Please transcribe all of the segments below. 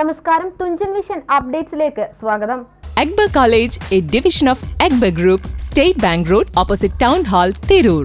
നമസ്കാരം തുഞ്ചൻ വിഷൻ അപ്ഡേറ്റ്സിലേക്ക് സ്വാഗതം. Akbar college A division of Akbar group state bank road opposite town hall Tirur.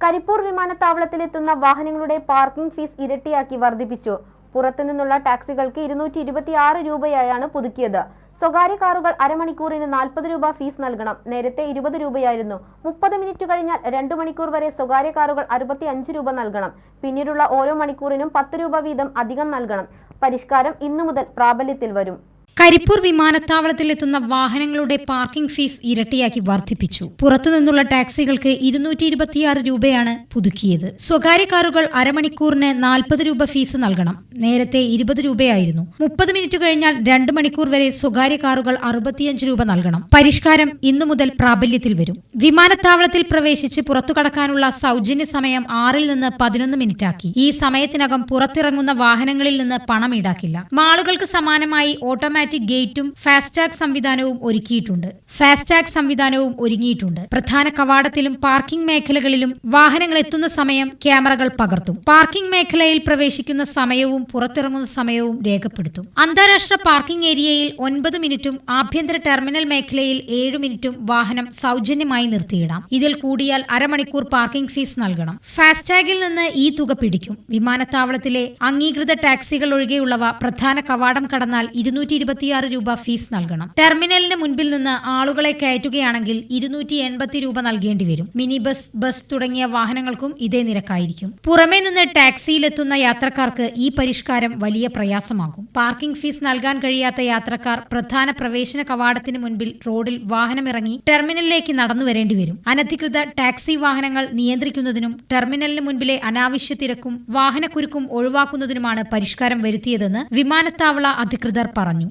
Karipur വിമാനത്താവളത്തിലെത്തുന്ന വാഹനങ്ങളുടെ parking fees ഇരട്ടിയാക്കി വർദ്ധിപ്പിച്ചു. പുറത്തുനിന്നുള്ള ടാക്സികൾക്ക് ഇരുന്നൂറ്റി ഇരുപത്തിയാറ് രൂപയായാണ് പുതുക്കിയത്. സ്വകാര്യ കാറുകൾ അരമണിക്കൂറിന് നാൽപ്പത് രൂപ ഫീസ് നൽകണം. നേരത്തെ ഇരുപത് രൂപയായിരുന്നു. മുപ്പത് മിനിറ്റ് കഴിഞ്ഞാൽ രണ്ടു മണിക്കൂർ വരെ സ്വകാര്യ കാറുകൾ അറുപത്തി അഞ്ച് രൂപ നൽകണം. പിന്നീടുള്ള ഓരോ മണിക്കൂറിനും പത്ത് രൂപ വീതം അധികം നൽകണം. പരിഷ്കാരം ഇന്നു മുതൽ പ്രാബല്യത്തിൽ വരും. കരിപ്പൂർ വിമാനത്താവളത്തിലെത്തുന്ന വാഹനങ്ങളുടെ പാർക്കിംഗ് ഫീസ് ഇരട്ടിയാക്കി വർദ്ധിപ്പിച്ചു. പുറത്തുനിന്നുള്ള ടാക്സികൾക്ക് ഇരുന്നൂറ്റി ഇരുപത്തിയാറ് രൂപയാണ് പുതുക്കിയത്. സ്വകാര്യ കാറുകൾ അരമണിക്കൂറിന് നാൽപ്പത് രൂപ ഫീസ് നൽകണം. നേരത്തെ ഇരുപത് രൂപയായിരുന്നു. മുപ്പത് മിനിറ്റ് കഴിഞ്ഞാൽ രണ്ട് മണിക്കൂർ വരെ സ്വകാര്യ കാറുകൾ അറുപത്തിയഞ്ച് രൂപ നൽകണം. പരിഷ്കാരം ഇന്നു മുതൽ പ്രാബല്യത്തിൽ വരും. വിമാനത്താവളത്തിൽ പ്രവേശിച്ച് പുറത്തു കടക്കാനുള്ള സൗജന്യ സമയം ആറിൽ നിന്ന് പതിനൊന്ന് മിനിറ്റാക്കി. ഈ സമയത്തിനകം പുറത്തിറങ്ങുന്ന വാഹനങ്ങളിൽ നിന്ന് പണം ഈടാക്കില്ല. മാളുകൾക്ക് സമാനമായി ഓട്ടോമാറ്റിക് ഗേറ്റും ഫാസ്ടാഗ് സംവിധാനവും ഒരുക്കിയിട്ടുണ്ട്. ഫാസ്ടാഗ് സംവിധാനവും ഒരുങ്ങിയിട്ടുണ്ട്. പ്രധാന കവാടത്തിലും പാർക്കിംഗ് മേഖലകളിലും വാഹനങ്ങൾ എത്തുന്ന സമയം ക്യാമറകൾ പകർത്തും. പാർക്കിംഗ് മേഖലയിൽ പ്രവേശിക്കുന്ന സമയവും പുറത്തിറങ്ങുന്ന സമയവും രേഖപ്പെടുത്തും. അന്താരാഷ്ട്ര പാർക്കിംഗ് ഏരിയയിൽ ഒൻപത് മിനിറ്റും ആഭ്യന്തര ടെർമിനൽ മേഖലയിൽ ഏഴ് മിനിറ്റും വാഹനം സൗജന്യമായി നിർത്തിയിടാം. ഇതിൽ കൂടിയാൽ അരമണിക്കൂർ പാർക്കിംഗ് ഫീസ് നൽകണം. ഫാസ്ടാഗിൽ നിന്ന് ഈ തുക പിടിക്കും. വിമാനത്താവളത്തിലെ അംഗീകൃത ടാക്സികൾ ഒഴികെയുള്ളവ പ്രധാന കവാടം കടന്നാൽ ഇരുന്നൂറ്റി ഇരുപത്തിയാറ് രൂപ ഫീസ് നൽകണം. ടെർമിനലിന് മുൻപിൽ നിന്ന് ആളുകളെ കയറ്റുകയാണെങ്കിൽ ഇരുന്നൂറ്റി എൺപത്തി രൂപ നൽകേണ്ടി വരും. മിനി ബസ് ബസ് തുടങ്ങിയ വാഹനങ്ങൾക്കും ഇതേ നിരക്കായിരിക്കും. പുറമേ നിന്ന് ടാക്സിയിലെത്തുന്ന യാത്രക്കാർക്ക് ഈ പരിഷ്കാരം വലിയ പ്രയാസമാകും. പാർക്കിംഗ് ഫീസ് നൽകാൻ കഴിയാത്ത യാത്രക്കാർ പ്രധാന പ്രവേശന കവാടത്തിന് മുൻപിൽ റോഡിൽ വാഹനമിറങ്ങി ടെർമിനലിലേക്ക് നടന്നു വരേണ്ടി വരും. അനധികൃത ടാക്സി വാഹനങ്ങൾ നിയന്ത്രിക്കുന്നതിനും ടെർമിനലിന് മുൻപിലെ അനാവശ്യ തിരക്കും വാഹനക്കുരുക്കും ഒഴിവാക്കുന്നതിനുമാണ് പരിഷ്കാരം വരുത്തിയതെന്ന് വിമാനത്താവള അധികൃതർ പറഞ്ഞു.